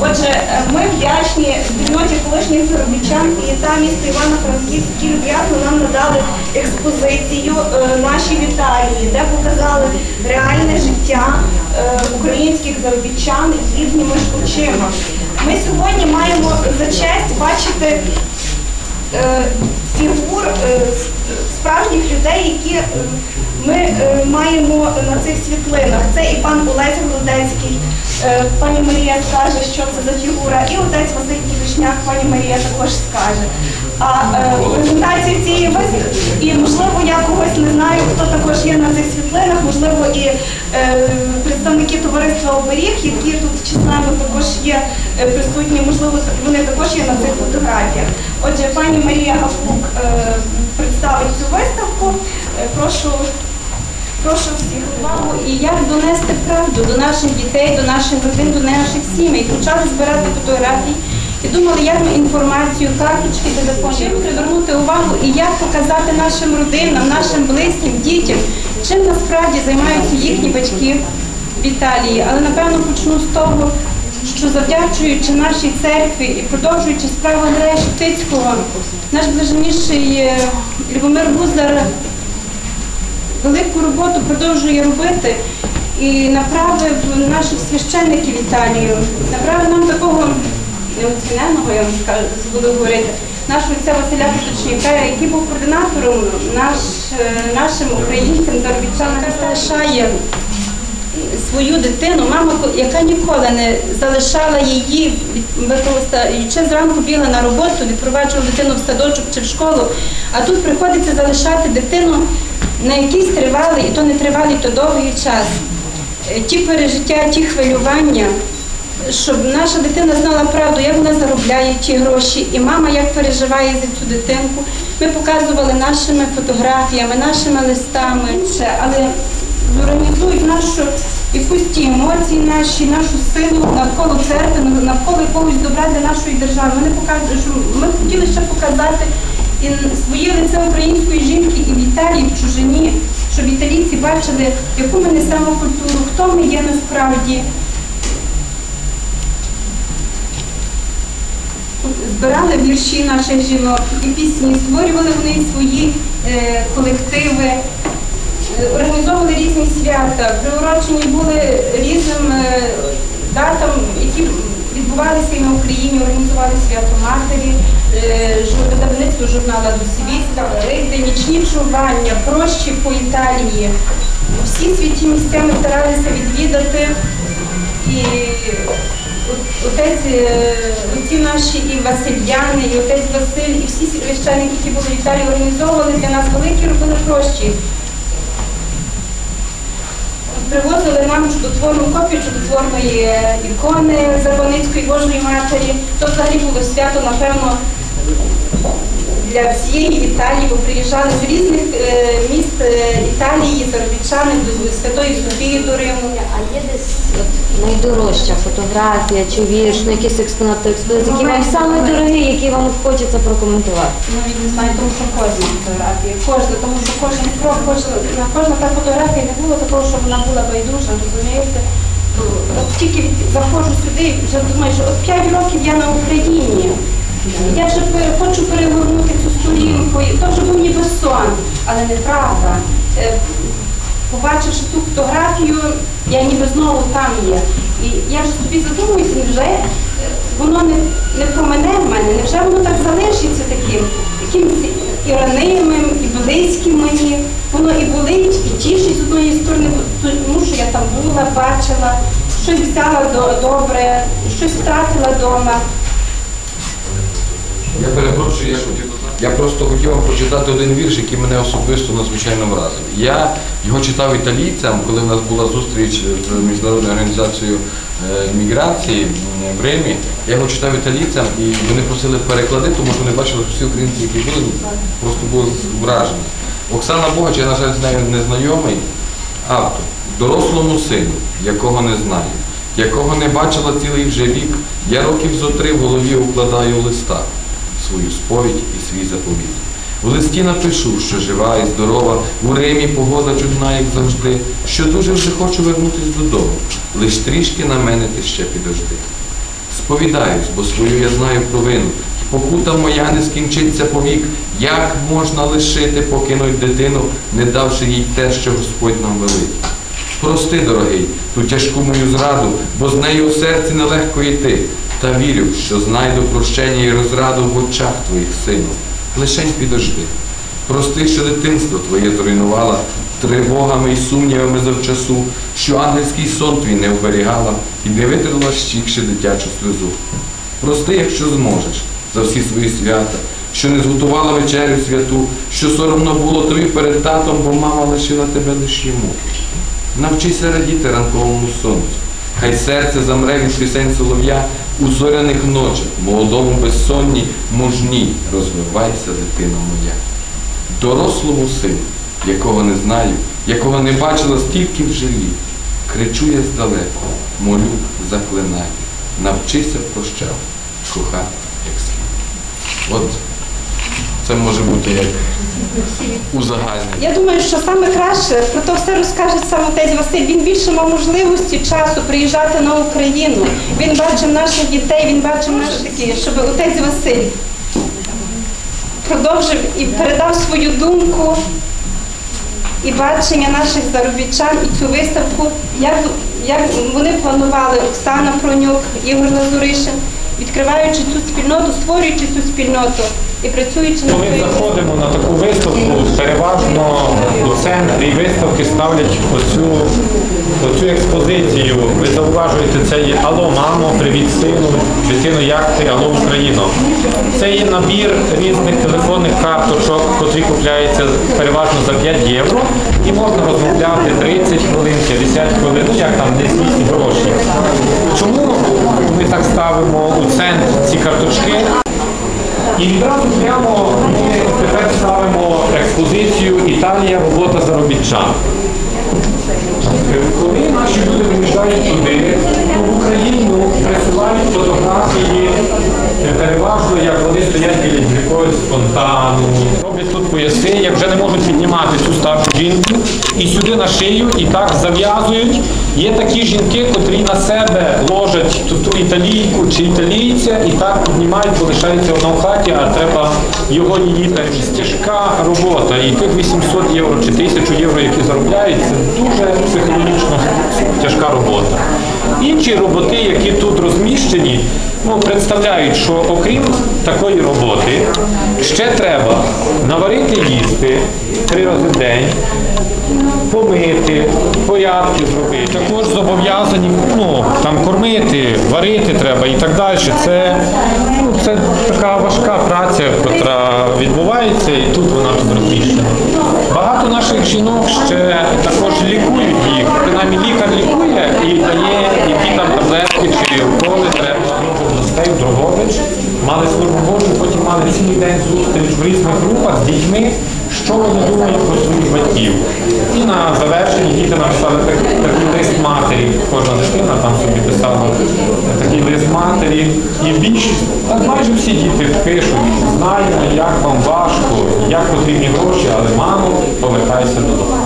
Отже, е, ми вдячні спільноті колишніх заробітчан і та міста Івано-Франківськ, люб'язно нам надали експозицію наші нашій Віталії, де показали реальне життя е, українських заробітчан їхніми ж очима. Ми сьогодні маємо за честь бачити е, фігур е, справжніх людей, які е, ми е, маємо на цих світлинах. Це і пан Олесь Голодецький, е, пані Марія скаже, що це за фігура, і отець Василь Ківишняк, пані Марія також скаже. А е, презентація цієї виставки, і можливо я когось не знаю, хто також є на цих світлинах, можливо, і е, представники товариства оберіг, які тут численно також є е, присутні, можливо, вони також є на цих фотографіях. Отже, пані Марія Гавкук е, представить цю виставку. Е, Прошу, прошу всіх увагу. І як донести правду до наших дітей, до наших родин, до наших сімей. Почали збирати фотографії і думали, як ми інформацію, карточки, телефон, чим привернути увагу і як показати нашим родинам, нашим близьким, дітям, чим насправді займаються їхні батьки в Італії. Але напевно почну з того, що завдячуючи нашій церкві і продовжуючи справу Андрея Шептицького, наш блаженніший е, Любомир Гузар велику роботу продовжує робити і направив наших священників Італію, направив нам такого неоціненого, я вам скажу, буду говорити, нашого отця Василя Поточника, який був координатором наш, е, нашим українцям заробітчанам, залишає свою дитину, мама, яка ніколи не залишала її, від- використа- чи зранку бігла на роботу, відпроваджувала дитину в садочок чи в школу, а тут приходиться залишати дитину на якийсь тривалий, і то не тривалий, то довгий час. Е, Ті пережиття, ті хвилювання, щоб наша дитина знала правду, як вона заробляє ті гроші, і мама як переживає за цю дитинку. Ми показували нашими фотографіями, нашими листами, але зорганізують нашу якусь ті емоції наші, нашу силу навколо церкви, навколо якогось добра для нашої держави. Ми не що ми хотіли ще показати і своє лице української жінки і в Італії, і в чужині, щоб італійці бачили, яку ми несемо культуру, хто ми є насправді. Збирали вірші наших жінок і пісні, створювали вони свої е, колективи, організовували різні свята, приурочені були різним е, датам, які відбувалися і на Україні, організували свято матері, е, видавництво журнала Досвістка, рейди, нічні чування, прощі по Італії. Всі святі місця ми старалися відвідати. І отець, е, оці наші і Васильяни, і отець Василь, і всі священники, які були в Італії, організовували для нас великі робили прощі. Привозили нам чудотворну копію чудотворної е, ікони Зарваницької Божої Матері. То взагалі було свято, напевно, для всієї Італії, бо приїжджали з різних е, міст е, Італії, заробітчани до Святої Софії до Риму. А є десь от найдорожча фотографія чи вірш, ну якийсь експонат, той експонат, який вам саме дорогий, який вам хочеться прокоментувати? Навіть не знаю, тому що кожна фотографія, кожна, тому що кожен крок, кожна, кожна та фотографія не було такого, щоб вона була байдужа, розумієте? От тільки заходжу сюди, вже думаю, що от 5 років я на Україні. Я вже пере- хочу перегорнути цю сторінку, і то вже був ніби сон, але неправда. Е, Побачивши ту фотографію, я ніби знову там є. І я вже собі задумуюся, невже е, воно не, не промине в мене, невже воно так залишиться таким, таким і ранимим, і близьким мені. Воно і болить, і тішить з одної сторони, тому що я там була, бачила, щось взяла до- добре, щось втратила вдома. Я перепрошую, я хотів я просто хотів вам прочитати один вірш, який мене особисто надзвичайно вразив. Я його читав італійцям, коли в нас була зустріч з міжнародною організацією е, міграції в Римі. Я його читав італійцям і вони просили переклади, тому що вони бачили, що всі українці, які були, просто були вражені. Оксана Богач, я, на жаль, з нею не знайомий, автор, дорослому сину, якого не знаю, якого не бачила цілий вже вік, я років зо три в голові укладаю листа свою сповідь і свій заповіт. В листі напишу, що жива і здорова, у Римі погода чудна, як завжди, що дуже вже хочу вернутись додому, лиш трішки на мене ти ще підожди. Сповідаюсь, бо свою я знаю провину. Покута моя не скінчиться повік. Як можна лишити, покинуть дитину, не давши їй те, що Господь нам велить? Прости, дорогий, ту тяжку мою зраду, бо з нею у серці нелегко йти. Та вірю, що знайду прощення і розраду в очах твоїх сину. Лишень підожди. Прости, що дитинство твоє зруйнувала тривогами і сумнівами завчасу, що ангельський сон твій не оберігала і не витерла щікши дитячу сльозу. Прости, якщо зможеш, за всі свої свята, що не зготувала вечерю святу, що соромно було тобі перед татом, бо мама лишила тебе лиш йому. Навчися радіти ранковому сонцю. Хай серце замре від пісень солов'я у зоряних ночах, молодому безсонні, мужні, розвивайся, дитино моя. Дорослому сину, якого не знаю, якого не бачила стільки в живі, кричу я здалеку, молю, заклинаю, навчися прощав, кохати, як слід. От це може бути як узагальнення. Я думаю, що саме краще про то все розкаже сам отець Василь. Він більше мав можливості часу приїжджати на Україну. Він бачив наших дітей, він бачив наші такі, щоб отець Василь продовжив і передав свою думку і бачення наших заробітчан і цю виставку, як, як вони планували Оксана Пронюк, Ігор Лазуришин, відкриваючи цю спільноту, створюючи цю спільноту і працюючи над Коли заходимо на таку виставку, переважно у центрі виставки ставлять оцю, оцю експозицію. Ви зауважуєте, це є Алло, мамо, привіт сину, дитино, як ти, Алло, Україно. Це є набір різних телефонних карточок, котрі купляються переважно за 5 євро. І можна розмовляти 30 хвилин, 50 хвилин, ну як там, звісні гроші. Чому ми так ставимо у центр ці карточки? І відразу прямо ми тепер ставимо експозицію Італія робота заробітчан. Коли наші люди виїжджають туди, то в Україну присилають фотографії, е, переважно як вони стоять біля якогось фонтану. Роблять тут пояси, як вже не можуть піднімати цю старшу жінку, і сюди на шию, і так зав'язують. Є такі жінки, котрі на себе ложать ту, ту італійку чи італійця, і так піднімають, бо лишається одна в хаті, а треба його її. Тяжка робота, і тих 800 євро чи 1000 євро, які заробляють, це дуже психологічно тяжка робота. Інші роботи, які тут розміщені, ну, представляють, що окрім такої роботи, ще треба наварити їсти три рази в день, помити, порядки зробити. Також зобов'язані ну, там, кормити, варити треба і так далі. Це, ну, це така важка праця, яка відбувається, і тут вона розміщена. Багато наших жінок ще також лікують їх. Принаймні лікар лікує і дає які там таблетки чи уколи треба. Областей в Дрогобич, мали службу Божу, потім мали цілий день зустріч в різних групах з дітьми, що вони думають про своїх батьків. І на завершенні діти написали матері. Кожна дитина там собі писала такий лист матері. І більшість, майже всі діти пишуть, знаємо, як вам важко, як потрібні гроші, але мамо, повертайся додому.